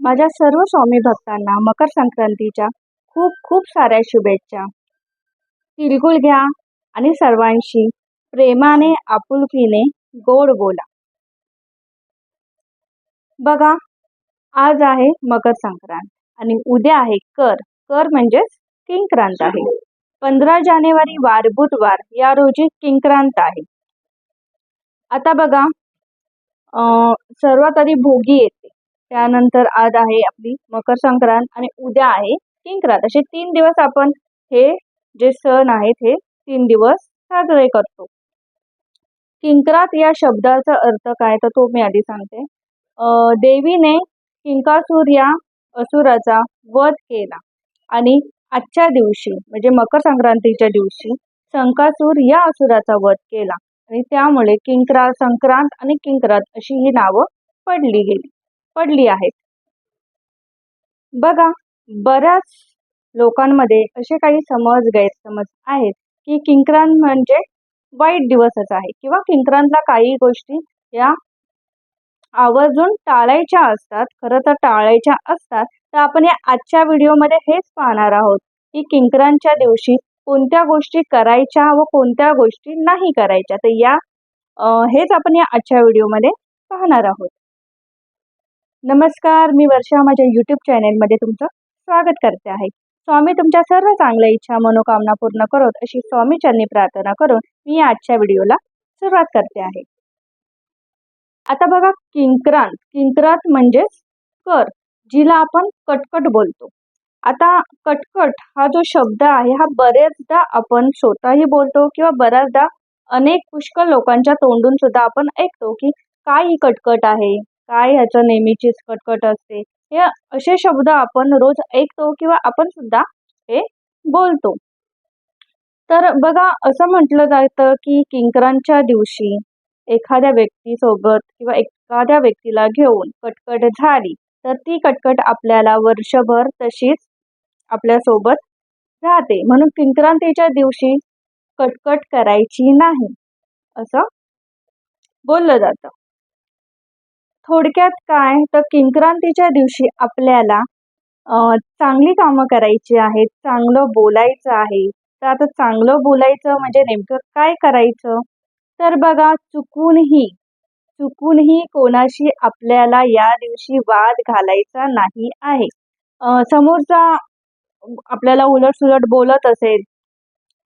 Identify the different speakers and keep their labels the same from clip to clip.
Speaker 1: माझ्या सर्व स्वामी भक्तांना मकर संक्रांतीच्या खूप खूप साऱ्या शुभेच्छा. तिळगुळ घ्या आणि सर्वांशी प्रेमाने आपुलकीने गोड बोला. बघा आज आहे मकर संक्रांत आणि उद्या आहे कर. कर म्हणजेच किंक्रांत आहे. पंधरा जानेवारी वार बुधवार या रोजी किंक्रांत आहे. आता बघा सर्वात आधी भोगी येते. त्यानंतर आज आहे आपली मकर संक्रांत आणि उद्या आहे किंक्रांत असे तीन दिवस आपण हे जे सण आहेत हे तीन दिवस साजरे करतो. किंक्रात या शब्दाचा अर्थ काय? तर तो मी आधी सांगते. देवीने किंकासूर या असुराचा वध केला आणि आजच्या दिवशी म्हणजे मकर संक्रांतीच्या दिवशी संकासूर या असुराचा वध केला आणि त्यामुळे किंक्रा संक्रांत आणि किंक्रात अशी ही नावं पडली गेली. पडली आहेत. बघा बऱ्याच लोकांमध्ये असे काही समज गैरसमज आहेत की किंक्रांत म्हणजे वाईट दिवसच आहे किंवा किंक्रांतला काही गोष्टी या आवर्जून टाळायच्या असतात खरं तर टाळायच्या असतात. तर आपण या आजच्या व्हिडिओमध्ये हेच पाहणार आहोत की किंक्रांतच्या दिवशी कोणत्या गोष्टी करायच्या व कोणत्या गोष्टी नाही करायच्या. तर या हेच आपण या आजच्या व्हिडिओमध्ये पाहणार आहोत. नमस्कार मी वर्षा माझ्या यूट्यूब चॅनेलमध्ये तुमचं स्वागत करते आहे. स्वामी तुमच्या सर्व चांगल्या इच्छा मनोकामना पूर्ण करोत अशी स्वामीच्यांनी प्रार्थना करून मी आजच्या व्हिडिओला सुरुवात करते आहे. आता बघा किंक्रांत. किंक्रांत म्हणजेच कर जिला आपण कटकट बोलतो. आता कटकट हा जो शब्द आहे हा बरेचदा आपण स्वतःही बोलतो किंवा बऱ्याचदा अनेक पुष्कळ लोकांच्या तोंडून सुद्धा आपण ऐकतो की काय ही कटकट आहे? काय ह्याचं नेहमीचीच कटकट असते? हे असे शब्द आपण रोज ऐकतो किंवा आपण सुद्धा हे बोलतो. तर बघा असं म्हटलं जातं की किंकरांच्या दिवशी एखाद्या व्यक्तीसोबत किंवा एखाद्या व्यक्तीला घेऊन कटकट झाली तर ती कटकट आपल्याला वर्षभर तशीच आपल्यासोबत राहते. म्हणून किंक्रांतीच्या दिवशी कटकट करायची नाही असं बोललं जातं. थोडक्यात काय तर किंक्रांतीच्या दिवशी आपल्याला चांगली कामं करायची आहेत चांगलं बोलायचं आहे. तर आता चांगलं बोलायचं म्हणजे नेमकं काय करायचं? तर बघा चुकूनही चुकूनही कोणाशी आपल्याला या दिवशी वाद घालायचा नाही आहे. समोरचा आपल्याला उलटसुलट बोलत असेल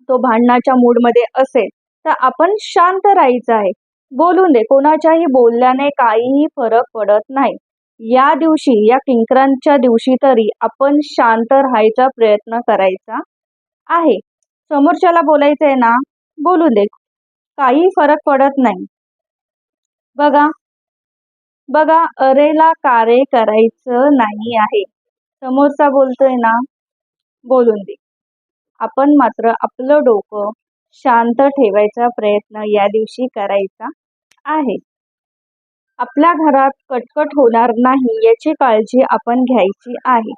Speaker 1: तो भांडणाच्या मूडमध्ये असेल तर आपण शांत राहायचं आहे. बोलून दे. कोणाच्याही बोलल्याने काहीही फरक पडत नाही. या दिवशी या किंकरांच्या दिवशी तरी आपण शांत राहायचा प्रयत्न करायचा आहे. समोरच्याला बोलायचं आहे ना? बोलू दे. काही फरक पडत नाही. बघा. बघा अरेला कारे करायचं नाही आहे. समोरचा बोलतोय ना? बोलून दे. आपण मात्र आपलं डोकं शांत ठेवायचा प्रयत्न या दिवशी करायचा आहे. आपल्या घरात कटकट होणार नाही याची काळजी आपण घ्यायची आहे.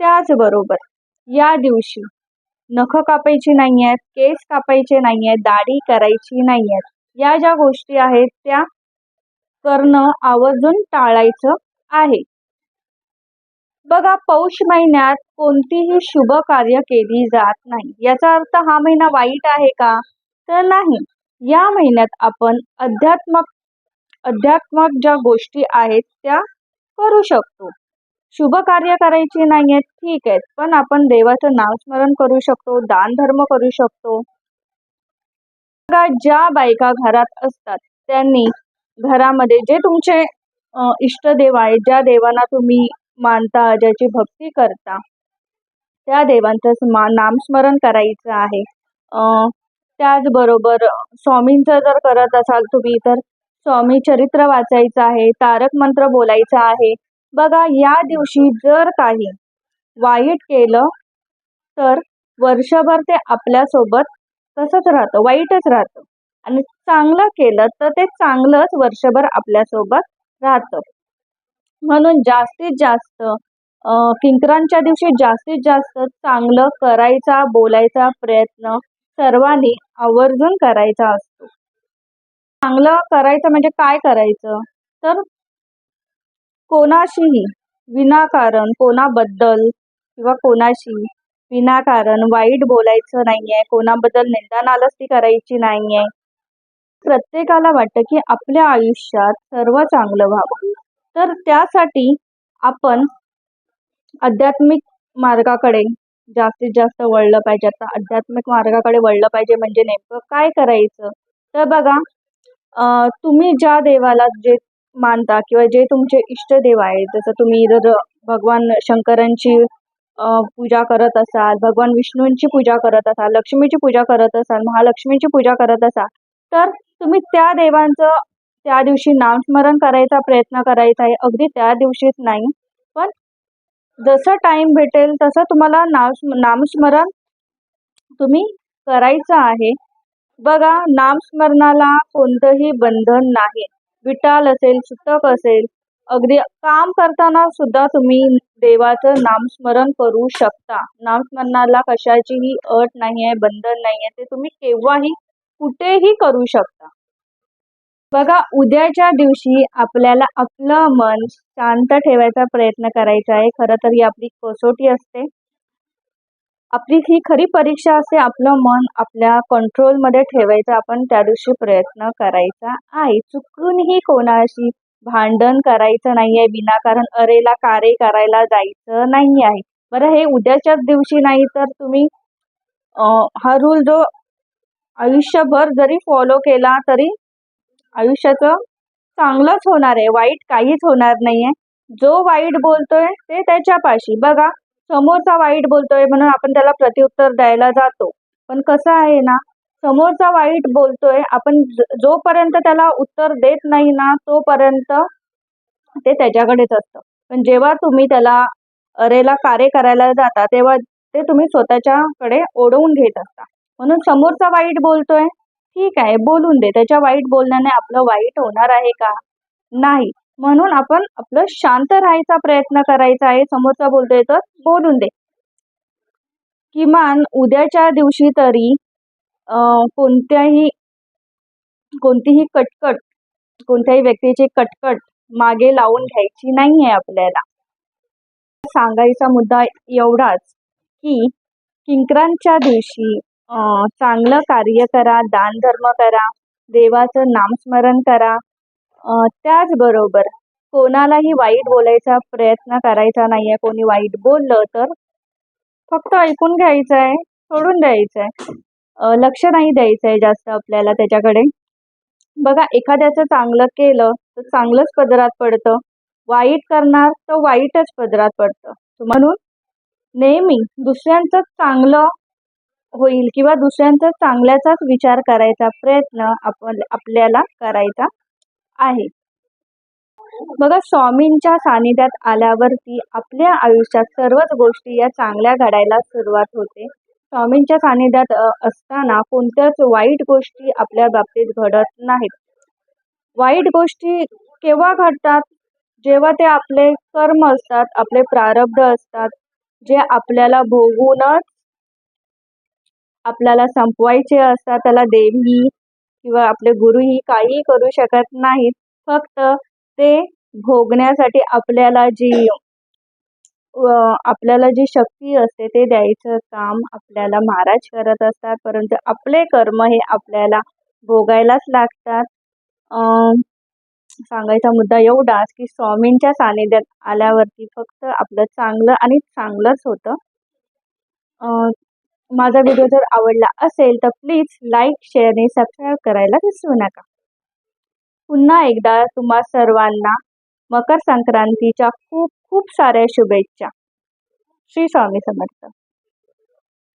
Speaker 1: त्याचबरोबर या दिवशी नख कापायची नाही आहेत केस कापायचे नाही आहेत दाढी करायची नाही आहेत या ज्या गोष्टी आहेत त्या करणं आवर्जून टाळायचं आहे. बघा पौष महिन्यात कोणतीही शुभ कार्य केली जात नाही. याचा अर्थ हा महिना वाईट आहे का? तर नाही. या महिन्यात आपण अध्यात्मक अध्यात्मक ज्या गोष्टी आहेत त्या करू शकतो. शुभ कार्य करायची नाही आहेत ठीक आहेत पण आपण देवाचं नामस्मरण करू शकतो दान धर्म करू शकतो. ज्या बायका घरात असतात त्यांनी घरामध्ये जे तुमचे इष्टदेव आहेत ज्या देवांना तुम्ही मानता ज्याची भक्ती करता त्या देवांचं नामस्मरण करायचं आहे. त्याचबरोबर स्वामींचं जर करत असाल तुम्ही तर स्वामी चरित्र वाचायचं आहे तारक मंत्र बोलायचं आहे. बघा या दिवशी जर काही वाईट केलं तर वर्षभर ते आपल्यासोबत तसंच राहतं वाईटच राहतं. आणि चांगलं केलं तर ते चांगलंच वर्षभर आपल्यासोबत राहतं. म्हणून जास्तीत जास्त किंकरांच्या दिवशी जास्तीत जास्त चांगलं करायचा बोलायचा प्रयत्न सर्वांनी आवर्जून करायचा असतो. चांगलं करायचं म्हणजे काय करायचं? तर कोणाशीही विनाकारण कोणाबद्दल किंवा कोणाशी विनाकारण वाईट बोलायचं नाहीये कोणाबद्दल निंदानालस्ती करायची नाहीये प्रत्येकाला वाटतं की आपल्या आयुष्यात सर्व चांगलं व्हावं. तर त्यासाठी आपण आध्यात्मिक मार्गाकडे जास्तीत जास्त वळलं पाहिजे. आता आध्यात्मिक मार्गाकडे वळलं पाहिजे म्हणजे नेमकं काय करायचं? तर बघा तुम्ही ज्या देवाला जे मानता किंवा जे तुमचे इष्टदेव आहेत जसं तुम्ही जर भगवान शंकरांची पूजा करत असाल भगवान विष्णूंची पूजा करत असाल लक्ष्मीची पूजा करत असाल महालक्ष्मीची पूजा करत असाल तर तुम्ही त्या देवांचं त्या दिवशी नामस्मरण करायचा प्रयत्न करायचा आहे. अगदी त्या दिवशीच नाही. जसं टाईम भेटेल तसं तुम्हाला नाम नामस्मरण तुम्ही करायचं आहे. बघा नामस्मरणाला कोणतंही बंधन नाही. विटाल असेल सुतक असेल अगदी काम करताना सुद्धा तुम्ही देवाचं नामस्मरण करू शकता. नामस्मरणाला कशाचीही अट नाही आहे बंधन नाही आहे ते तुम्ही केव्हाही कुठेही करू शकता. बघा उद्याच्या दिवशी आपल्याला आपलं मन शांत ठेवायचा प्रयत्न करायचा आहे. खरं तर ही आपली कसोटी असते. आपली ही खरी परीक्षा असते. आपलं मन आपल्या कंट्रोलमध्ये ठेवायचं. आपण त्या दिवशी प्रयत्न करायचा आहे. चुकूनही कोणाशी भांडण करायचं नाही आहे विनाकारण अरेला कारे करायला जायचं नाही आहे. बरं हे उद्याच्याच दिवशी नाही तर तुम्ही हा रूल जो आयुष्यभर जरी फॉलो केला तरी आयुष्याचं चांगलंच होणार आहे. वाईट काहीच होणार नाही आहे जो वाईट बोलतोय ते त्याच्यापाशी. बघा समोरचा वाईट बोलतोय म्हणून आपण त्याला प्रत्युत्तर द्यायला जातो. पण कसं आहे ना समोरचा वाईट बोलतोय आपण जोपर्यंत त्याला उत्तर देत नाही ना तोपर्यंत ते त्याच्याकडेच असतं. पण जेव्हा तुम्ही त्याला अरेला कार्य करायला जाता तेव्हा ते तुम्ही स्वतःच्याकडे ओढवून घेत असता. म्हणून समोरचा वाईट बोलतोय ठीक आहे बोलून दे. त्याच्या वाईट बोलण्याने आपलं वाईट होणार आहे का? नाही. म्हणून आपण आपलं शांत राहायचा प्रयत्न करायचा आहे. समोरचा बोलतोय तर बोलून दे. किमान उद्याच्या दिवशी तरी कोणत्याही कोणतीही कटकट कोणत्याही व्यक्तीची कटकट मागे लावून घ्यायची नाही आहे आपल्याला. सांगायचा मुद्दा एवढाच की किंकरांच्या दिवशी चांगलं कार्य करा दानधर्म करा देवाचं नामस्मरण करा. त्याचबरोबर कोणालाही वाईट बोलायचा प्रयत्न करायचा नाही आहे कोणी वाईट बोललं तर फक्त ऐकून घ्यायचं आहे सोडून द्यायचं आहे लक्ष नाही द्यायचं आहे जास्त आपल्याला त्याच्याकडे. बघा एखाद्याचं चांगलं केलं तर चांगलंच पदरात पडतं. वाईट करणार तर वाईटच पदरात पडतं. म्हणून नेहमी दुसऱ्यांचं चांगलं होईल किंवा दुसऱ्यांचा चांगल्याचाच विचार करायचा प्रयत्न आपण आपल्याला करायचा आहे. बघा स्वामींच्या सानिध्यात आल्यावरती आपल्या आयुष्यात सर्वच गोष्टी या चांगल्या घडायला सुरुवात होते. स्वामींच्या सानिध्यात असताना कोणत्याच वाईट गोष्टी आपल्या बाबतीत घडत नाहीत. वाईट गोष्टी केव्हा घडतात? जेव्हा ते आपले कर्म असतात आपले प्रारब्ध असतात जे आपल्याला भोगूनच आपल्याला संपवायचे असतात त्याला देवी किंवा आपले गुरुही काहीही करू शकत नाहीत. फक्त ते भोगण्यासाठी आपल्याला जी आपल्याला जी शक्ती असते ते द्यायचं काम आपल्याला महाराज करत असतात. परंतु आपले कर्म हे आपल्याला भोगायलाच लागतात. सांगायचा मुद्दा एवढाच की स्वामींच्या सानिध्यात आल्यावरती फक्त आपलं चांगलं आणि चांगलंच होतं. माझा व्हिडिओ जर आवडला असेल तर प्लीज लाईक शेअर आणि सबस्क्राईब करायला विसरू नका. पुन्हा एकदा तुम्हा सर्वांना मकर संक्रांतीच्या खूप खूप साऱ्या शुभेच्छा. श्री स्वामी समर्थ.